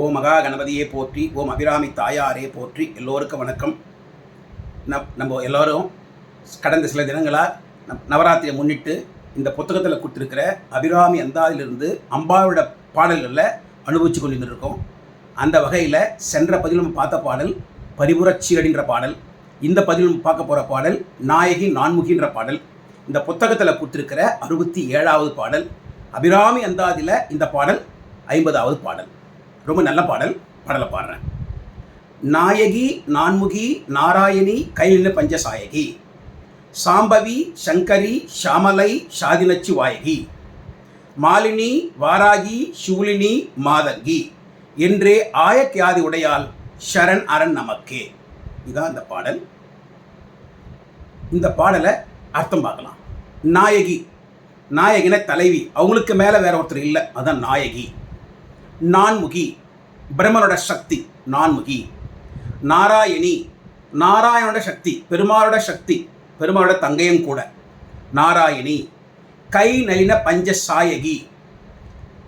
ஓ மகா கணபதியே போற்றி ஓம் அபிராமி தாயாரே போற்றி. எல்லோருக்கும் வணக்கம். நம் நம்ம எல்லோரும் கடந்த சில தினங்களாக நம் நவராத்திரியை முன்னிட்டு இந்த புத்தகத்தில் கொடுத்துருக்கிற அபிராமி அந்தாதிலிருந்து அம்பாவோட பாடல்களில் அனுபவிச்சு கொண்டு இருக்கோம் அந்த வகையில் சென்ற பதிலும் பார்த்த பாடல் பரிபுரச்சீரடின்ற பாடல் இந்த பதிலும் பார்க்க போகிற பாடல் நாயகி நான்முகின்ற பாடல் இந்த புத்தகத்தில் கொடுத்துருக்கிற அறுபத்தி ஏழாவது பாடல் அபிராமி அந்தாதியில் இந்த பாடல் ஐம்பதாவது பாடல். ரொம்ப நல்ல பாடல் பாடலை பாடுறேன். நாயகி நான்முகி நாராயணி கைலின பஞ்சசாயகி. சாம்பவி சங்கரி ஷாமலை ஷாதினச்சு வாயகி. மாலினி வாராகி சூலினி மாதங்கி என்றே ஆயக்கியாதி உடையால் ஷரண் அரண் நமக்கே. இதுதான் இந்த பாடல். இந்த பாடலை அர்த்தம் பார்க்கலாம். நாயகி. நாயகின தலைவி. அவங்களுக்கு மேலே வேற ஒருத்தர் இல்லை. அதுதான் நாயகி. நான்முகி. பிரம்மனோட சக்தி நான்முகி. நாராயணி நாராயணோட சக்தி பெருமாளோட சக்தி பெருமாளோட தங்கையும் கூட. நாராயணி கை நளின பஞ்சசாயகி.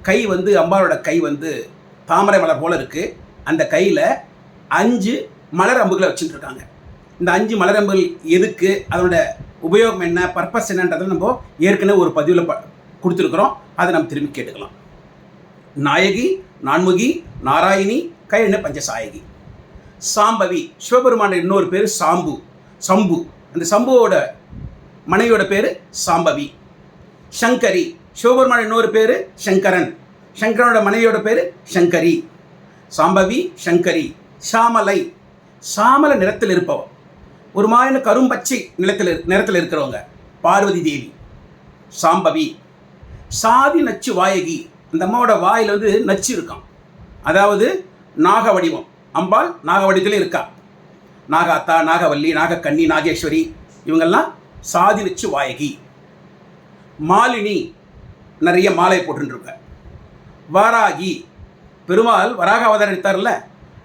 கை வந்து அம்பாளோட கை வந்து தாமரை மலர் போல இருக்குது அந்த கையில் அஞ்சு மலர் அம்புகளை வச்சுட்டு இருக்காங்க இந்த அஞ்சு மலர் அம்புகள் எதுக்கு அதனோட உபயோகம் என்ன பர்பஸ் என்னன்றதை நம்ம ஏற்கனவே ஒரு பதிவில் ப கொடுத்துருக்குறோம். அதை நம்ம திரும்பி கேட்டுக்கலாம். நாயகி நான்முகி நாராயணி கையெண்ண பஞ்சசாயகி. சாம்பவி சிவபெருமான இன்னொரு பேர் சாம்பு சம்பு. அந்த சம்புவோட மனைவியோட பேர் சாம்பவி. சங்கரி சிவபெருமான இன்னொரு பேர் சங்கரன். சங்கரனோட மனைவியோட பேர் சங்கரி. சாம்பவி சங்கரி. சாமலை. சாமல நிறத்தில் இருப்பவன். ஒரு மாதிரி கரும்பச்சை நிலத்தில் நிறத்தில் இருக்கிறவங்க. பார்வதி தேவி. சாம்பவி. சாதி நச்சு வாயகி. அந்த அம்மாவோட வாயில் வந்து நச்சு இருக்கான் அதாவது நாக வடிவம். அம்பாள் நாக வடிவத்திலே இருக்கா. நாகாத்தா நாகவல்லி நாகக்கன்னி நாகேஸ்வரி இவங்கெல்லாம் சாதி நச்சு வாயகி. மாலினி நிறைய மாலை போட்டுருக்க வாராகி. பெருமாள் வராக அவதாரம் எடுத்தார்ல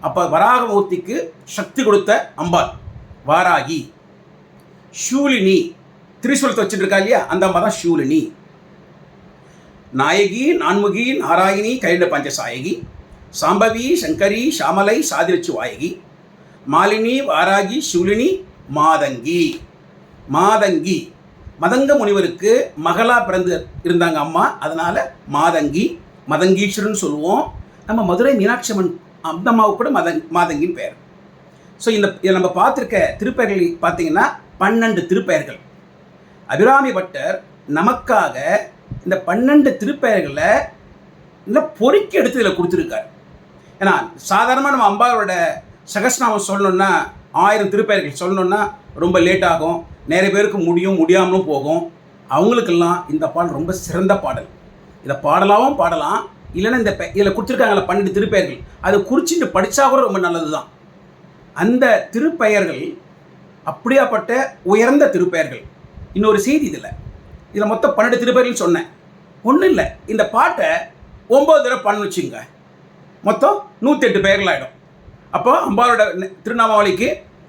அப்போ வராகமூர்த்திக்கு சக்தி கொடுத்த அம்பாள் வாராகி. ஷூலினி திரிசூலத்தை வச்சுட்டு இருக்கா இல்லையா? அந்த அம்மா தான் ஷூலினி நாயகி நான்முகி நாராயணி கைண்ட பஞ்சசாயகி சாம்பவி சங்கரி சாமலை சாதிரச்சு வாயகி மாலினி வாராகி சுலினி மாதங்கி. மாதங்கி. மதங்க முனிவருக்கு மகளா பிறந்து இருந்தாங்க அம்மா. அதனால் மாதங்கி மதங்கீஸ்வரன் சொல்லுவோம். நம்ம மதுரை மீனாட்சி அம்மன் அம்மாவுக்கு கூட மதங் மாதங்கின்னு பெயர் ஸோ இந்த இதை நம்ம பார்த்துருக்க திருப்பெயர்கள் பார்த்தீங்கன்னா பன்னெண்டு திருப்பெயர்கள். அபிராமி பட்டர் நமக்காக இந்த பன்னெண்டு திருப்பெயர்களை இந்த பொறுக்கி எடுத்து இதில் கொடுத்துருக்காரு. ஏன்னா சாதாரணமாக நம்ம அம்பாவோட சகஸ்நாமம் சொல்லணுன்னா ஆயிரம் திருப்பெயர்கள் சொல்லணுன்னா ரொம்ப லேட் ஆகும். நிறைய பேருக்கு முடியும் முடியாமலும் போகும். அவங்களுக்கெல்லாம் இந்த பாடல் ரொம்ப சிறந்த பாடல். இதை பாடலாகவும் பாடலாம். இல்லைன்னா இந்த இதில் கொடுத்துருக்காங்கள பன்னெண்டு திருப்பெயர்கள். அதை குறிச்சிட்டு படித்தா கூட ரொம்ப நல்லது தான் அந்த திருப்பெயர்கள் அப்படியாப்பட்ட உயர்ந்த திருப்பெயர்கள். இன்னொரு செய்தி இதில். இதில் மொத்தம் பன்னெண்டு திருப்பெயர்கள் சொன்னேன். ஒன்றும் இல்லை. இந்த பாட்டை ஒம்பது தடவை பண்ணு வச்சுங்க மொத்தம் நூற்றி எட்டு பெயர்கள் ஆகிடும் அப்போ அம்பாவோட ந- திருநாமாவளிக்கு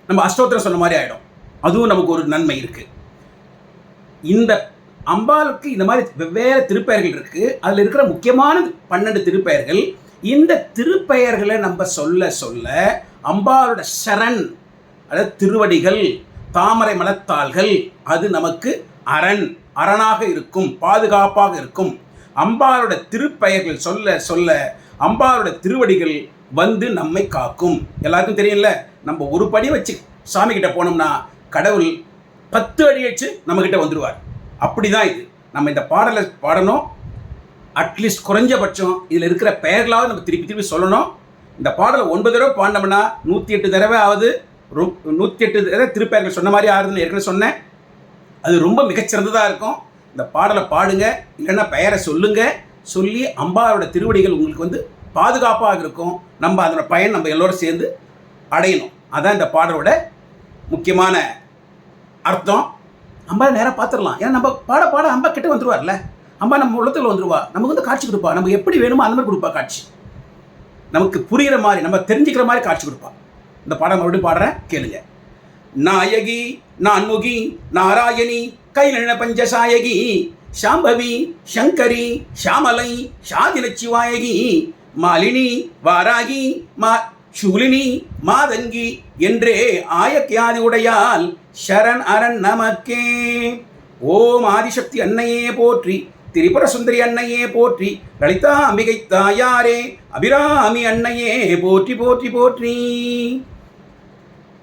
நம்ம அஷ்டோத்திரம் சொன்ன மாதிரி ஆகிடும் அதுவும் நமக்கு ஒரு நன்மை இருக்குது இந்த அம்பாளுக்கு இந்த மாதிரி வெவ்வேறு திருப்பெயர்கள் இருக்குது அதில் இருக்கிற முக்கியமான பன்னெண்டு திருப்பெயர்கள் இந்த திருப்பெயர்களை நம்ம சொல்ல சொல்ல அம்பாளோட சரண் அதாவது திருவடிகள் தாமரை மலத்தாள்கள் அது நமக்கு அரண். அரணாக இருக்கும் பாதுகாப்பாக இருக்கும். அம்பாளோட திருப்பெயர்கள் சொல்ல சொல்ல அம்பாளோட திருவடிகள் வந்து நம்மை காக்கும். எல்லாருக்கும் தெரியும்ல? நம்ம ஒரு படி வச்சு சாமி கிட்ட போனோம்னா கடவுள் பத்து அடி வச்சு நம்மக்கிட்ட வந்துடுவார் அப்படிதான் இது. நம்ம இந்த பாடலை பாடணும். அட்லீஸ்ட் குறைஞ்சபட்சம் இதில் இருக்கிற பெயர்களாவது நம்ம திருப்பி திருப்பி சொல்லணும். இந்த பாடலை ஒன்பது தடவை பாடினோம்னா நூற்றி எட்டு தடவை ஆகுது. நூற்றி எட்டு தடவை திருப்பெயர்கள் சொன்ன மாதிரி ஆகுதுன்னு ஏற்கனவே சொன்னேன். அது ரொம்ப மிகச்சிறந்ததாக இருக்கும். இந்த பாடலை பாடுங்க இல்லைன்னா பெயரை சொல்லுங்க. சொல்லி அம்பாவோட திருவடிகள் உங்களுக்கு வந்து பாதுகாப்பாக இருக்கும். நம்ம அதோட பயன் நம்ம எல்லோரும் சேர்ந்து அடையணும். அதான் இந்த பாடலோட முக்கியமான அர்த்தம். அம்பா நேராக பார்த்துடலாம் ஏன்னா நம்ம பாட பாட அம்பா கிட்ட வந்துடுவார்ல அம்பா நம்ம உள்ளத்தில் வந்துருவா. நமக்கு வந்து காட்சி கொடுப்பா. நமக்கு எப்படி வேணுமோ அந்த மாதிரி கொடுப்பா காட்சி. நமக்கு புரிகிற மாதிரி நம்ம தெரிஞ்சுக்கிற மாதிரி காட்சி கொடுப்பா. இந்த பாடம் மறுபடியும் பாடுறேன் கேளுங்க. நாயகி நான்முகி நாராயணி கைநன பஞ்சசாயகி சாம்பவி சங்கரி ஷாமலை ஷாதிலச்சிவாயகி மாலினி வாராகி மா சூலினி மாதங்கி என்றே ஆயக்கியாதி உடையால் சரண் அரண் நமக்கே. ஓம் ஆதிசக்தி அன்னையே போற்றி திரிபுர சுந்தரி அன்னையே போற்றி லலிதா அம்பிகை தாயாரே அபிராமி அன்னையே போற்றி போற்றி போற்றி.